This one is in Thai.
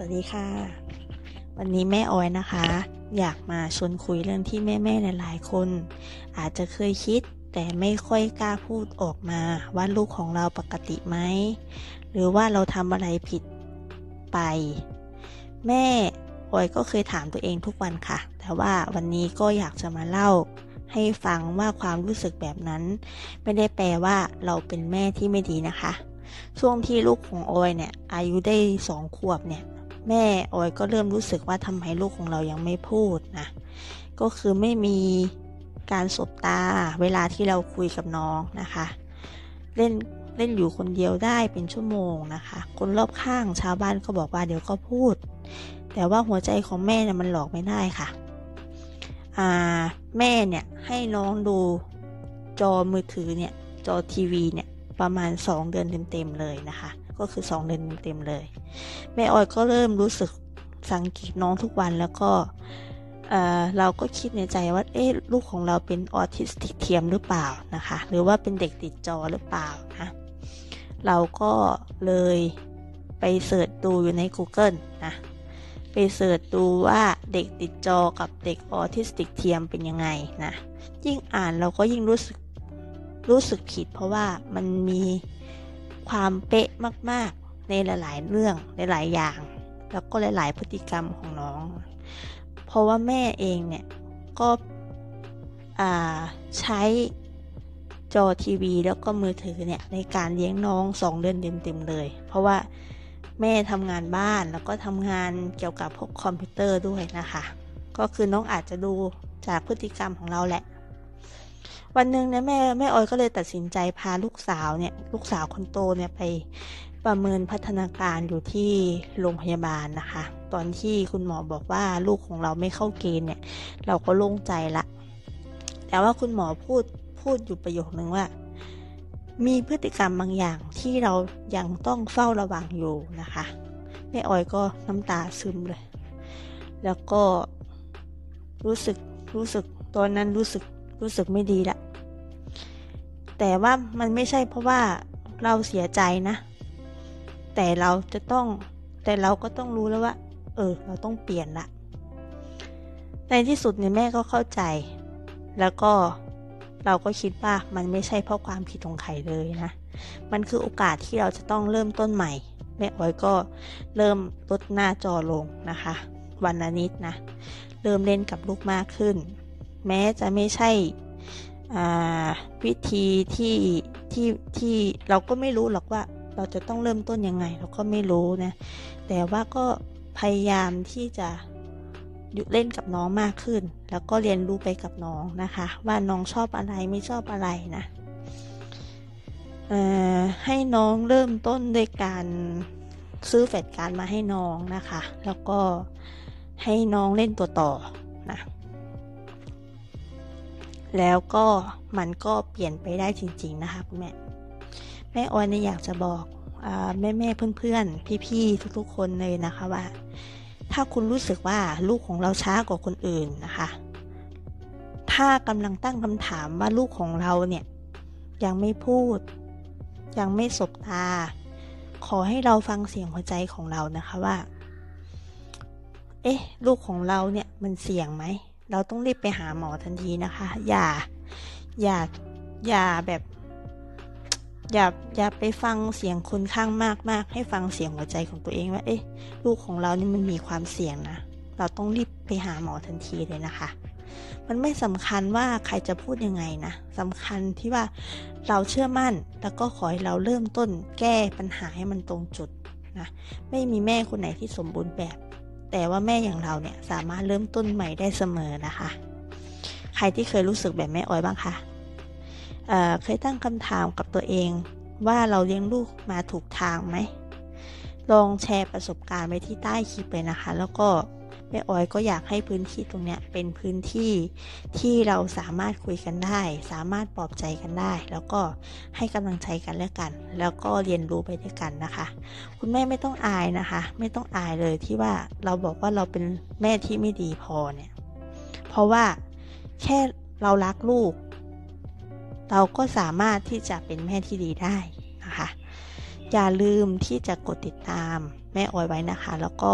สวัสดีค่ะ วันนี้แม่ออยนะคะ อยากมาชวนคุยเรื่องที่แม่ๆหลายๆคน อาจจะเคยคิดแต่ไม่ค่อยกล้าพูดออกมาว่าลูกของเราปกติไหม หรือว่าเราทำอะไรผิดไป แม่ออยก็เคยถามตัวเองทุกวันค่ะ แต่ว่าวันนี้ก็อยากจะมาเล่าให้ฟังว่าความรู้สึกแบบนั้น ไม่ได้แปลว่าเราเป็นแม่ที่ไม่ดีนะคะ ช่วงที่ลูกของออยเนี่ยอายุได้สองขวบเนี่ย แม่ออยก็เริ่มรู้สึกว่าทำไมลูกของเรายังไม่พูดนะ ก็คือไม่มีการสบตาเวลาที่เราคุยกับน้องนะคะ เล่นเล่นอยู่คนเดียวได้เป็นชั่วโมงนะคะ คนรอบข้างชาวบ้านก็บอกว่าเดี๋ยวก็พูด แต่ว่าหัวใจของแม่เนี่ยมันหลอกไม่ได้ค่ะแม่เนี่ยให้น้องดูจอมือถือเนี่ยจอทีวีเนี่ย ประมาณ 2 เดือนเต็มๆเลยนะคะ ก็คือ 2 เดือนเต็มๆเลย แม่ออยก็เริ่มรู้สึกสังเกตน้องทุกวันแล้วก็เเราก็คิดในใจว่าเอ๊ะลูกของเราเป็นออทิสติกเทียมหรือเปล่านะคะ หรือว่าเป็นเด็กติดจอหรือเปล่านะเราก็เลยไปเสิร์ชดูอยู่ใน Google นะไปเสิร์ชดูว่าเด็กติดจอกับเด็กออทิสติกเทียมเป็นยังไงนะยิ่งอ่านเราก็ยิ่งรู้สึก รู้สึกผิด เพราะว่ามันมีความเป๊ะมาก ๆ ในหลาย ๆ เรื่องหลายๆอย่าง แล้วก็หลาย ๆ พฤติกรรมของน้อง เพราะว่าแม่เองเนี่ยก็ใช้จอทีวีแล้วก็มือถือเนี่ยในการเลี้ยงน้องสองเดือนเต็มๆเลย เพราะว่าแม่ทำงานบ้านแล้วก็ทำงานเกี่ยวกับพวกคอมพิวเตอร์ด้วยนะคะ ก็คือน้องอาจจะดูจากพฤติกรรมของเราแหละ วันหนึ่งเนี่ยแม่แม่ออยก็เลยตัดสินใจพาลูกสาวเนี่ย ลูกสาวคนโตเนี่ยไปประเมินพัฒนาการอยู่ที่โรงพยาบาลนะคะ ตอนที่คุณหมอบอกว่าลูกของเราไม่เข้าเกณฑ์เนี่ย เราก็โล่งใจละ แต่ว่าคุณหมอพูดพูดอยู่ประโยคนึงว่า มีพฤติกรรมบางอย่างที่เรายังต้องเฝ้าระวังอยู่นะคะแม่ออยก็น้ำตาซึมเลย แล้วก็รู้สึกรู้สึกตอนนั้นรู้สึกรู้สึกไม่ดีละ แต่ว่ามันไม่ใช่เพราะว่าเราเสียใจนะ แต่เราจะต้องแต่เราก็ต้องรู้แล้วว่า เออ เราต้องเปลี่ยนละ ในที่สุดเนี่ยแม่ก็เข้าใจ แล้วก็เราก็คิดว่ามันไม่ใช่เพราะความผิดของใครเลยนะ มันคือโอกาสที่เราจะต้องเริ่มต้นใหม่ แม่อ้อยก็เริ่มลดหน้าจอลงนะคะ วันละนิดนะ เริ่มเล่นกับลูกมากขึ้น แม้จะไม่ใช่ วิธีที่ที่ที่เราก็ไม่รู้หรอกว่าเราจะต้องเริ่มต้นยังไง เราก็ไม่รู้นะ แต่ว่าก็พยายามที่จะอยู่เล่นกับน้องมากขึ้น แล้วก็เรียนรู้ไปกับน้องนะคะ ว่าน้องชอบอะไรไม่ชอบอะไรนะให้น้องเริ่มต้นด้วยการซื้อแฟลชการ์ดมาให้น้องนะคะ แล้วก็ให้น้องเล่นตัวต่อนะ แล้วก็มันก็เปลี่ยนไปได้จริง ๆ นะคะคุณแม่ แม่ออยเนี่ยอยากจะบอกแม่แม่เพื่อนๆ พี่ๆ ทุกๆ คนเลยนะคะว่า ถ้าคุณรู้สึกว่าลูกของเราช้ากว่าคนอื่นนะคะ ถ้ากำลังตั้งคำถามว่าลูกของเราเนี่ยยังไม่พูด ยังไม่สบตา ขอให้เราฟังเสียงหัวใจของเรานะคะว่า เอ๊ะ ลูกของเราเนี่ยมันเสี่ยงไหม เราต้องรีบไปหาหมอทันทีนะคะ อย่า อย่า อย่าแบบ อย่า อย่าไปฟังเสียงคนข้างมากมากให้ฟังเสียงหัวใจของตัวเองว่า เอ๊ะ ลูกของเรานี่มันมีความเสี่ยงนะ เราต้องรีบไปหาหมอทันทีเลยนะคะ มันไม่สำคัญว่าใครจะพูดยังไงนะสำคัญที่ว่าเราเชื่อมั่น แล้วก็ขอให้เราเริ่มต้นแก้ปัญหาให้มันตรงจุดนะ ไม่มีแม่คนไหนที่สมบูรณ์แบบ แต่ว่าแม่อย่างเราเนี่ยสามารถเริ่มต้นใหม่ได้เสมอนะคะ ใครที่เคยรู้สึกแบบแม่อ้อยบ้างคะเเคยตั้งคำถามกับตัวเองว่าเราเลี้ยงลูกมาถูกทางไหม ลองแชร์ประสบการณ์ไว้ที่ใต้คลิปเลยนะคะ แล้วก็ แม่อ้อยก็อยากให้พื้นที่ตรงนี้เป็นพื้นที่ที่เราสามารถคุยกันได้ สามารถปลอบใจกันได้ แล้วก็ให้กำลังใจกันและกัน แล้วก็เรียนรู้ไปด้วยกันนะคะ คุณแม่ไม่ต้องอายนะคะ ไม่ต้องอายเลยที่ว่าเราบอกว่าเราเป็นแม่ที่ไม่ดีพอเนี่ยเพราะว่าแค่เรารักลูก เราก็สามารถที่จะเป็นแม่ที่ดีได้นะคะ อย่าลืมที่จะกดติดตามแม่ออยไว้นะคะ แล้วก็